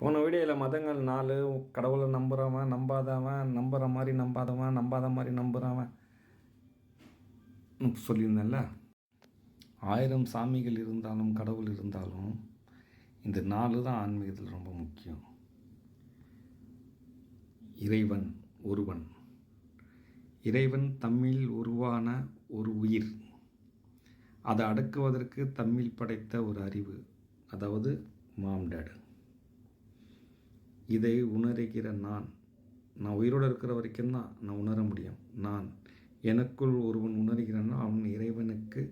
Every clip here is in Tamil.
போன வீடியோவில் மதங்கள் நாலு கடவுளை நம்புகிறவன் நம்பாதவன் நம்புகிற மாதிரி நம்பாதவன் நம்பாத மாதிரி நம்புகிறவன் சொல்லியிருந்தேன்ல? ஆயிரம் சாமிகள் இருந்தாலும் கடவுள் இருந்தாலும் இந்த நாலு தான் ஆன்மீகத்தில் ரொம்ப முக்கியம். இறைவன் ஒருவன். இறைவன் தம்மில் உருவான ஒரு உயிர். அதை அடக்குவதற்கு தம்மில் படைத்த ஒரு அறிவு. அதாவது மாம் டேடு. இதை உணர்கிற நான் நான் உயிரோடு இருக்கிற வரைக்கும் தான் நான் உணர முடியும். நான் எனக்குள் ஒருவன் உணர்கிறானோ அவன் இறைவனுக்கு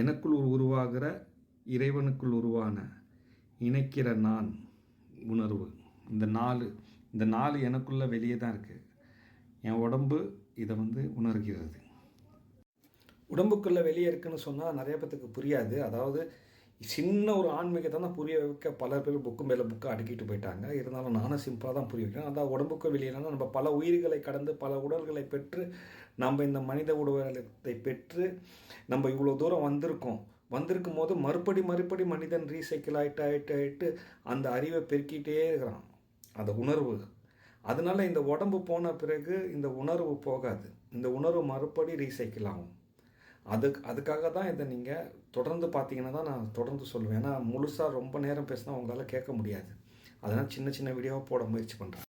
எனக்குள் உருவாகிற இறைவனுக்குள் உருவான இணைக்கிற நான் உணர்வு. இந்த நாலு இந்த நாலு எனக்குள்ள வெளியே தான் இருக்குது என் உடம்பு இதை வந்து உணர்கிறது. உடம்புக்குள்ளே வெளியே இருக்குன்னு சொன்னால் நிறைய பேத்துக்கு புரியாது. அதாவது சின்ன ஒரு ஆன்மீகத்தை தான் புரிய வைக்க பல பேர் புக்கு மேலே புக்கு அடுக்கிட்டு போயிட்டாங்க. இருந்தாலும் நானும் சிம்பிளாக தான் புரிய வைக்கிறேன். அதான் உடம்புக்கு வெளியிலனா நம்ம பல உயிர்களை கடந்து பல உடல்களை பெற்று நம்ம இந்த மனித உடலத்தை பெற்று நம்ம இவ்வளோ தூரம் வந்திருக்கோம். வந்திருக்கும் போது மறுபடி மறுபடி மனிதன் ரீசைக்கிள் ஆகிட்டு ஆகிட்டு ஆகிட்டு அந்த அறிவை பெருக்கிட்டே இருக்கிறான். அந்த உணர்வு. அதனால இந்த உடம்பு போன பிறகு இந்த உணர்வு போகாது. இந்த உணர்வு மறுபடி ரீசைக்கிள் ஆகும். அதுக்கு அதுக்காக தான் இதை நீங்கள் தொடர்ந்து பார்த்தீங்கன்னா தான் நான் தொடர்ந்து சொல்லுவேன். ஏன்னா முழுசாக ரொம்ப நேரம் பேசினா உங்களால் கேட்க முடியாது. அதனால் சின்ன சின்ன வீடியோவாக போட முயற்சி பண்ணுறேன்